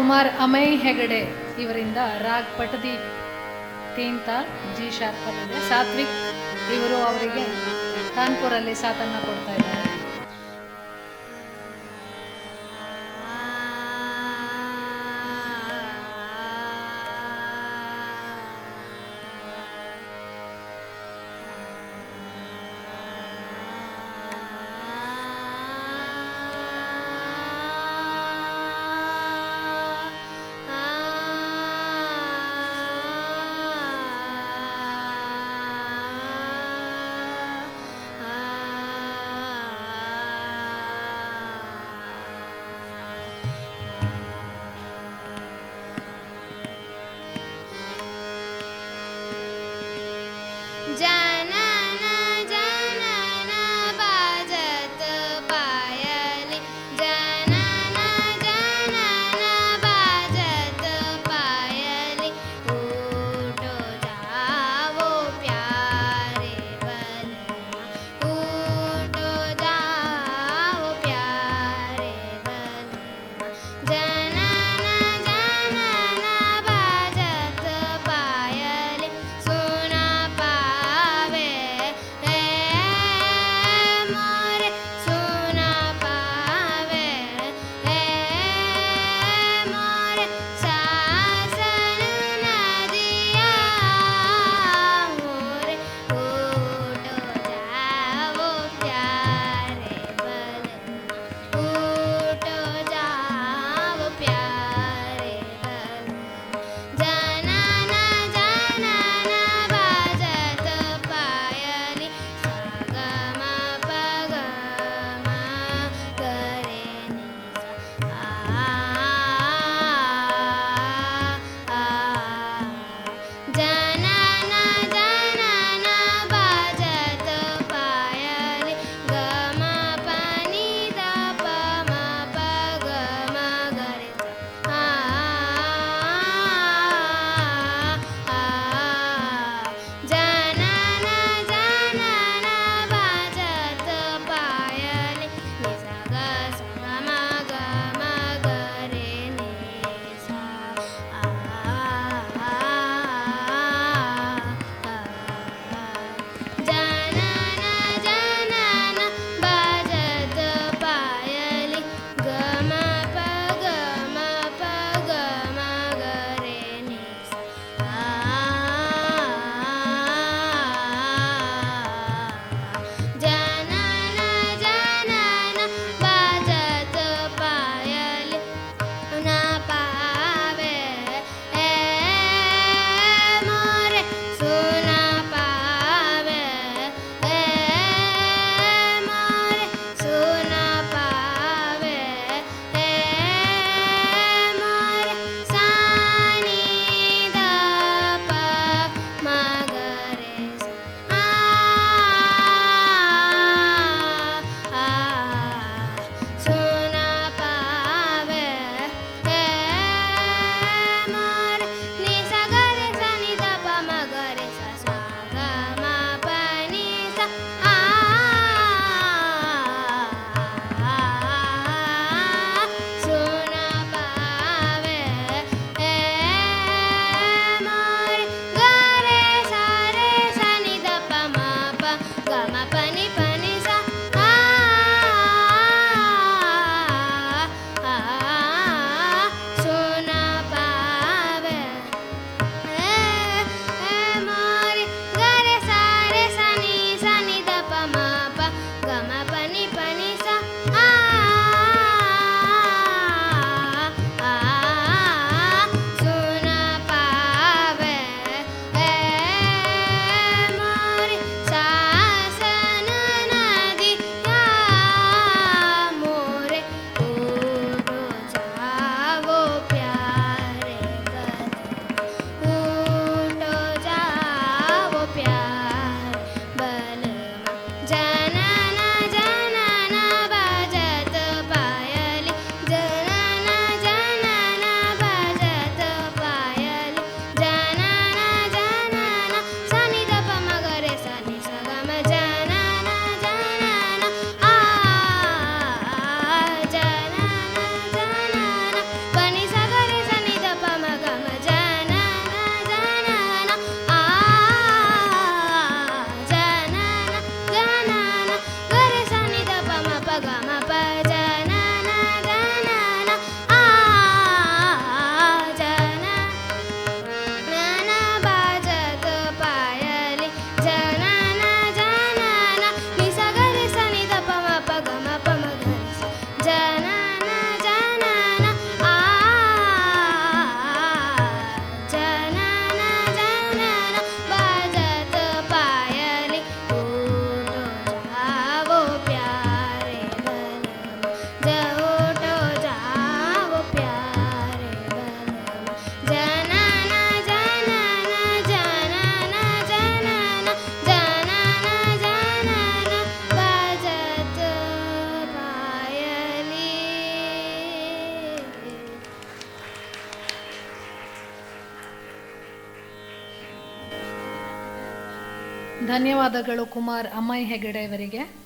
ಕುಮಾರ್ ಅಮಯ್ ಹೆಗಡೆ ಇವರಿಂದ ರಾಗ್ ಪಟದಿ ತೀಂತ ಜಿ ಶಾರ್ಪಲ್ಲಿ ಸಾತ್ವಿಕ್ ಇವರು ಅವರಿಗೆ ಕಾನ್ಪುರಲ್ಲಿ ಸಾಥನ್ನ ಕೊಡ್ತಾ ಇದ್ದಾರೆ. ಧನ್ಯವಾದಗಳು ಕುಮಾರ್ ಅಮ್ಮೈ ಹೆಗಡೆ ಅವರಿಗೆ.